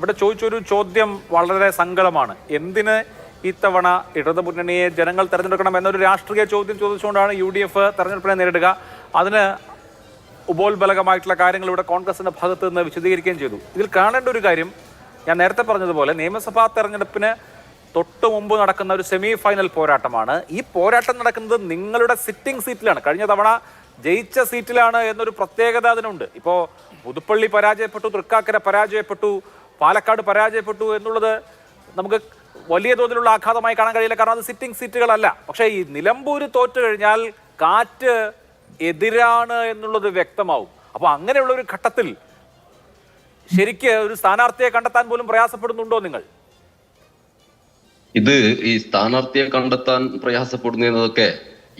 ഇവിടെ ചോദിച്ചൊരു ചോദ്യം വളരെ സങ്കടമാണ്. എന്തിന് ഇത്തവണ ഇടതു മുന്നണിയെ ജനങ്ങൾ തെരഞ്ഞെടുക്കണം എന്നൊരു രാഷ്ട്രീയ ചോദ്യം ചോദിച്ചുകൊണ്ടാണ് യു ഡി എഫ് തെരഞ്ഞെടുപ്പിനെ നേരിടുക. അതിന് ഉപോത്ബലകമായിട്ടുള്ള കാര്യങ്ങൾ ഇവിടെ കോൺഗ്രസിന്റെ ഭാഗത്ത് നിന്ന് വിശദീകരിക്കുകയും ചെയ്തു. ഇതിൽ കാണേണ്ട ഒരു കാര്യം ഞാൻ നേരത്തെ പറഞ്ഞതുപോലെ നിയമസഭാ തെരഞ്ഞെടുപ്പിന് തൊട്ട് മുമ്പ് നടക്കുന്ന ഒരു സെമി ഫൈനൽ പോരാട്ടമാണ്. ഈ പോരാട്ടം നടക്കുന്നത് നിങ്ങളുടെ സിറ്റിംഗ് സീറ്റിലാണ്. കഴിഞ്ഞ തവണ ജയിച്ച സീറ്റിലാണ് എന്നൊരു പ്രത്യേകത അതിനുണ്ട്. ഇപ്പോൾ പുതുപ്പള്ളി പരാജയപ്പെട്ടു തൃക്കാക്കര പരാജയപ്പെട്ടു പാലക്കാട് പരാജയപ്പെട്ടു എന്നുള്ളത് നമുക്ക് വലിയ തോതിലുള്ള ആഘാതമായി കാണാൻ കഴിയില്ല. കാരണം അത് സിറ്റിംഗ് സീറ്റുകളല്ല പക്ഷേ ഈ നിലമ്പൂര് തോറ്റു കഴിഞ്ഞാൽ കാറ്റ് എതിരാണ് എന്നുള്ളത് വ്യക്തമാവും. അപ്പോൾ അങ്ങനെയുള്ള ഒരു ഘട്ടത്തിൽ ശരിക്ക് ഒരു സ്ഥാനാർത്ഥിയെ കണ്ടെത്താൻ പോലും പ്രയാസപ്പെടുന്നുണ്ടോ നിങ്ങൾ? ഇത് ഈ സ്ഥാനാർത്ഥിയെ കണ്ടെത്താൻ പ്രയാസപ്പെടുന്നതൊക്കെ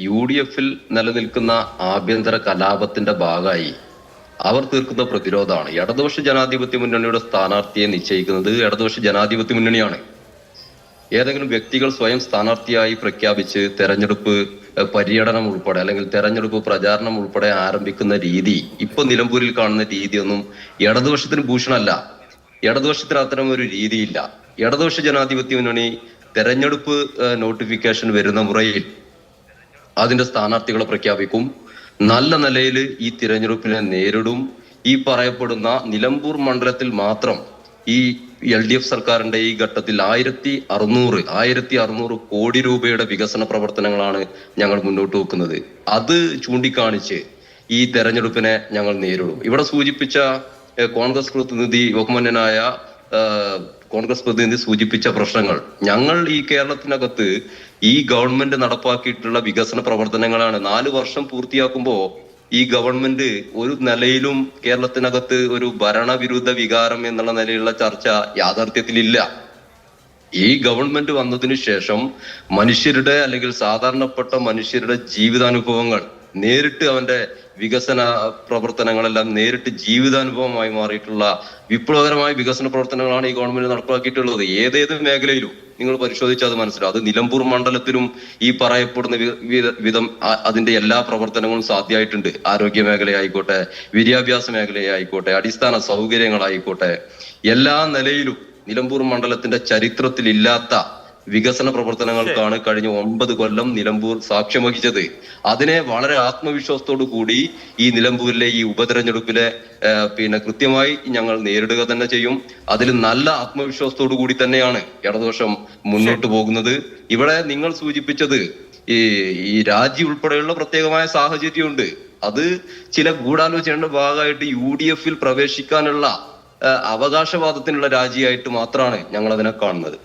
യു ഡി എഫിൽ നിലനിൽക്കുന്ന ആഭ്യന്തര കലാപത്തിന്റെ ഭാഗമായി അവർ തീർക്കുന്ന പ്രതിരോധമാണ്. ഇടതുപക്ഷ ജനാധിപത്യ മുന്നണിയുടെ സ്ഥാനാർത്ഥിയെ നിശ്ചയിക്കുന്നത് ഇടതുപക്ഷ ജനാധിപത്യ മുന്നണിയാണ്. ഏതെങ്കിലും വ്യക്തികൾ സ്വയം സ്ഥാനാർത്ഥിയായി പ്രഖ്യാപിച്ച് തെരഞ്ഞെടുപ്പ് പര്യടനം ഉൾപ്പെടെ അല്ലെങ്കിൽ തെരഞ്ഞെടുപ്പ് പ്രചാരണം ഉൾപ്പെടെ ആരംഭിക്കുന്ന രീതി ഇപ്പൊ നിലമ്പൂരിൽ കാണുന്ന രീതിയൊന്നും ഇടതുപക്ഷത്തിന് ഭൂഷണമല്ല. ഇടതുപക്ഷത്തിന് അത്തരം ഒരു രീതിയില്ല. ഇടതുപക്ഷ ജനാധിപത്യ മുന്നണി തെരഞ്ഞെടുപ്പ് നോട്ടിഫിക്കേഷൻ വരുന്ന മുറയിൽ അതിന്റെ സ്ഥാനാർത്ഥികളെ പ്രഖ്യാപിക്കും. നല്ല നിലയിൽ ഈ തിരഞ്ഞെടുപ്പിനെ നേരിടും. ഈ പറയപ്പെടുന്ന നിലമ്പൂർ മണ്ഡലത്തിൽ മാത്രം ഈ എൽ ഡി എഫ് സർക്കാരിന്റെ ഈ ഘട്ടത്തിൽ ആയിരത്തി അറുന്നൂറ് ആയിരത്തി അറുന്നൂറ് കോടി രൂപയുടെ വികസന പ്രവർത്തനങ്ങളാണ് ഞങ്ങൾ മുന്നോട്ട് വെക്കുന്നത്. അത് ചൂണ്ടിക്കാണിച്ച് ഈ തെരഞ്ഞെടുപ്പിനെ ഞങ്ങൾ നേരിടും. ഇവിടെ സൂചിപ്പിച്ച കോൺഗ്രസ് പ്രതിനിധി ബഹുമാന്യനായ കോൺഗ്രസ് പ്രതിനിധി സൂചിപ്പിച്ച പ്രശ്നങ്ങൾ. ഞങ്ങൾ ഈ കേരളത്തിനകത്ത് ഈ ഗവൺമെന്റ് നടപ്പാക്കിയിട്ടുള്ള വികസന പ്രവർത്തനങ്ങളാണ് നാല് വർഷം പൂർത്തിയാക്കുമ്പോ ഈ ഗവൺമെന്റ് ഒരു നിലയിലും കേരളത്തിനകത്ത് ഒരു ഭരണവിരുദ്ധ വികാരം എന്നുള്ള നിലയിലുള്ള ചർച്ച യാഥാർത്ഥ്യത്തിലില്ല. ഈ ഗവൺമെന്റ് വന്നതിന് ശേഷം മനുഷ്യരുടെ അല്ലെങ്കിൽ സാധാരണപ്പെട്ട മനുഷ്യരുടെ ജീവിതാനുഭവങ്ങൾ നേരിട്ട് അവന്റെ വികസന പ്രവർത്തനങ്ങളെല്ലാം നേരിട്ട് ജീവിതാനുഭവമായി മാറിയിട്ടുള്ള വിപ്ലവകരമായ വികസന പ്രവർത്തനങ്ങളാണ് ഈ ഗവൺമെന്റ് നടപ്പാക്കിയിട്ടുള്ളത്. ഏതേത് മേഖലയിലും നിങ്ങൾ പരിശോധിച്ചാൽ അത് മനസ്സിലാവും. അത് നിലമ്പൂർ മണ്ഡലത്തിലും ഈ പറയപ്പെടുന്ന വിധം അതിന്റെ എല്ലാ പ്രവർത്തനങ്ങളും സാധ്യമായിട്ടുണ്ട്. ആരോഗ്യ മേഖലയായിക്കോട്ടെ വിദ്യാഭ്യാസ മേഖലയായിക്കോട്ടെ അടിസ്ഥാന സൗകര്യങ്ങളായിക്കോട്ടെ. എല്ലാ നിലയിലും നിലമ്പൂർ മണ്ഡലത്തിന്റെ ചരിത്രത്തിൽ ഇല്ലാത്ത വികസന പ്രവർത്തനങ്ങൾക്കാണ് കഴിഞ്ഞ ഒമ്പത് കൊല്ലം നിലമ്പൂർ സാക്ഷ്യം വഹിച്ചത്. അതിനെ വളരെ ആത്മവിശ്വാസത്തോടു കൂടി ഈ നിലമ്പൂരിലെ ഈ ഉപതെരഞ്ഞെടുപ്പിലെ പിന്നെ കൃത്യമായി ഞങ്ങൾ നേരിടുക തന്നെ ചെയ്യും. അതിൽ നല്ല ആത്മവിശ്വാസത്തോടു കൂടി തന്നെയാണ് ഇടതുപക്ഷം മുന്നോട്ട് പോകുന്നത്. ഇവിടെ നിങ്ങൾ സൂചിപ്പിച്ചത് ഈ ഈ രാജി ഉൾപ്പെടെയുള്ള പ്രത്യേകമായ സാഹചര്യമുണ്ട്. അത് ചില ഗൂഢാലോചനയുടെ ഭാഗമായിട്ട് യു ഡി എഫിൽ പ്രവേശിക്കാനുള്ള അവകാശവാദത്തിനുള്ള രാജിയായിട്ട് മാത്രമാണ് ഞങ്ങൾ അതിനെ കാണുന്നത്.